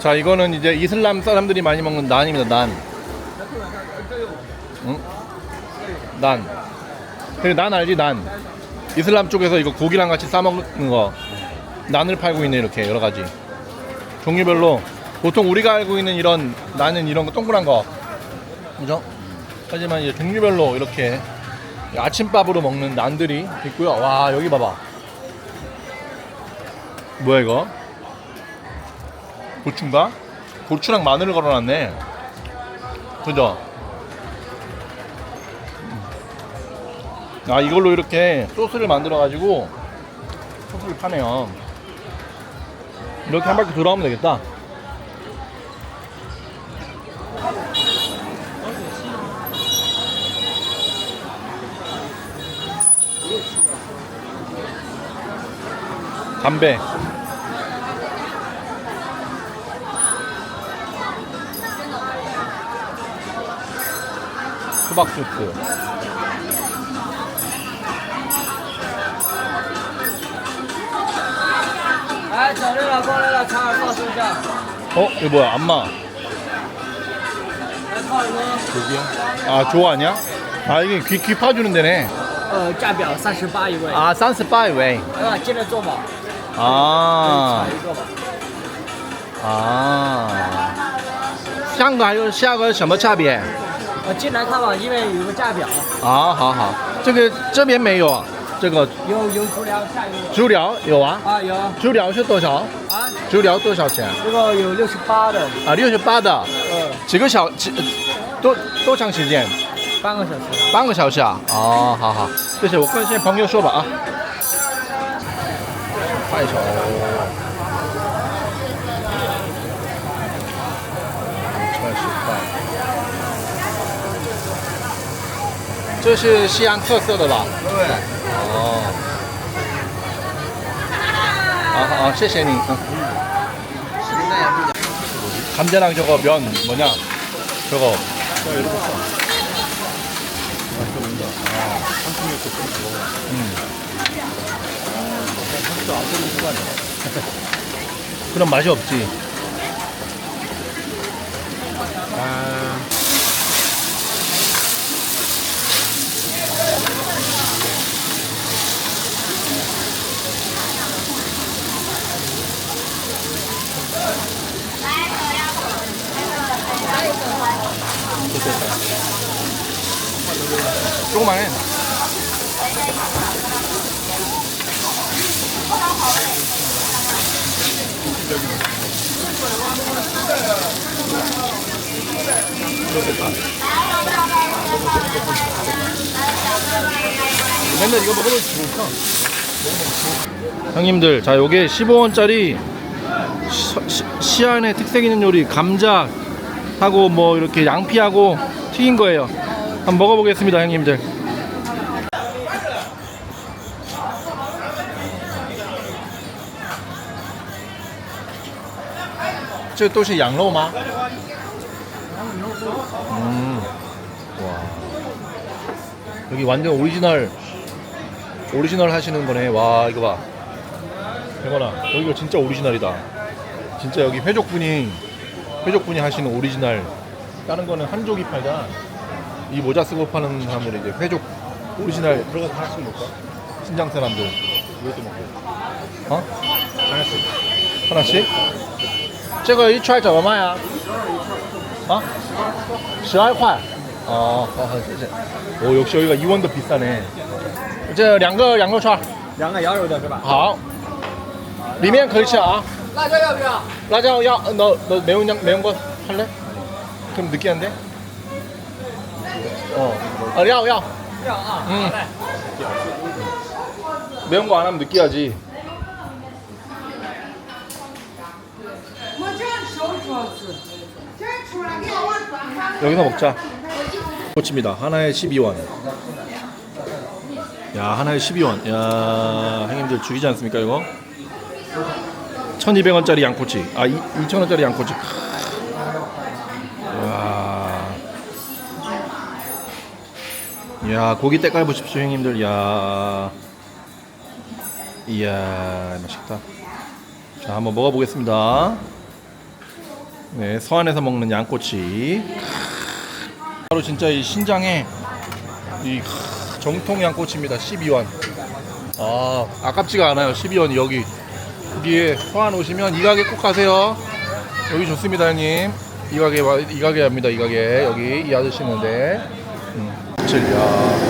자 이거는 이제 이슬람 사람들이 많이 먹는 난입니다 난. 응? 난. 그래 난 알지 난? 이슬람 쪽에서 이거 고기랑 같이 싸 먹는 거. 난을 팔고 있네 이렇게 여러 가지. 종류별로. 보통 우리가 알고 있는 이런 나는 이런 거 동그란 거. 그죠? 하지만 이제 종류별로 이렇게 아침밥으로 먹는 난들이 있고요. 와 여기 봐봐. 뭐야 이거? 고추인가? 고추랑 마늘을 걸어놨네. 그죠? 아 이걸로 이렇게 소스를 만들어가지고 소스를 파네요. 이렇게 한 바퀴 돌아오면 되겠다. 담배. 수박 주스. 哎，走累了，过来了，查尔告诉一下， 어? 이거 뭐야? 안마. 来泡一个， 저기요? 아, 조 아니야? 아, 이게 귀, 귀 파주는 데네. 呃，价表三十八一位， 아, 산스바이 웨이. 来吧，接着做吧， 아, 炒一个吧。 아. 香港还有下个什么差别？ 呃，进来看吧，因为有个价表，啊，好好，这个这边没有啊，这个有有足疗，下一个足疗有啊，啊有足疗是多少？啊，足疗多少钱？这个有六十八的，啊，六十八的，呃，几个小几多多长时间？半个小时。半个小时啊？哦，好好，谢谢，我跟现在朋友说吧啊。快手。二十块。这是西安特色的吧？对，哦。好好好，谢谢你。嗯。 감자랑 저거 면 뭐냐? 저거. 음. 그럼 맛이 없지. 아. 조그만 해. 맨날 이거 먹으면 좋다. 형님들, 자, 요게 15원짜리 시, 안의 특색 있는 요리 감자 하고 뭐 이렇게 양피하고 튀긴 거예요. 한번 먹어보겠습니다, 형님들. 저 또시 양로마. 음. 와. 여기 완전 오리지널 오리지널 하시는 거네. 와, 이거 봐. 대건아, 여기가 진짜 오리지널이다. 진짜 여기 회족분이 회족분이 하시는 오리지널. 다른 거는 한족이 팔다. 이 모자 쓰고 파는 사람들이 이제 회족 오리지널 들어가서 하나씩 먹까? 신장 사람들 이것도 먹고. 어? 하나씩. 하나씩? 这个一串怎么卖啊？啊？十二块。哦，好好谢谢。오 역시 여기가 이원도 비싸네. 这两个羊肉串，两个羊肉的是吧？好，里面可以吃啊。 라자야 라자 야너 너 매운 양 매운 거 할래? 그럼 느끼한데? 어. 아, 야, 야. 응. 매운 거 안 하면 느끼하지. 여기서 먹자. 꼬치입니다. 하나에 12원. 야, 하나에 12원. 야, 형님들 죽이지 않습니까, 이거? 1200원짜리 양꼬치. 아, 2, 2000원짜리 양꼬치. 와. 야, 고기 때깔 보십시오, 형님들. 야. 이야, 맛있다. 자, 한번 먹어 보겠습니다. 네, 서안에서 먹는 양꼬치. 바로 진짜 이 신장에 이 정통 양꼬치입니다. 12원. 아, 아깝지가 않아요. 12원이 여기. 여기에 서안 오시면 이 가게 꼭 가세요. 여기 좋습니다, 형님. 이 가게, 와- 이 가게 합니다, 이 가게. 여기 이 아저씨 있는데. 음, 야.